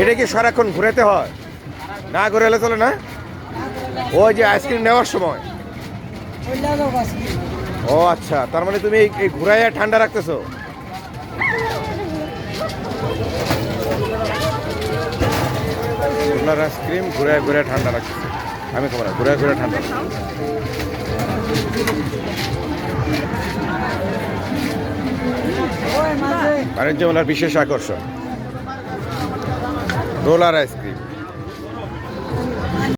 এটা কি সারাক্ষণ ঘুরাতে হয়? না ঘুরে চলে না? ওই যে আইসক্রিম নেওয়ার সময়। ও আচ্ছা তার মানে তুমি এই- ঘুরাইয়া ঠান্ডা রাখতেছো? সোলার আইসক্রিম ঘুরায় ঘুরে ঠান্ডা রাখতেছে। আমি খবর ঘুরে ঘুরে ঠান্ডা। বাণিজ্য মেলার বিশেষ আকর্ষণ। Roller ice cream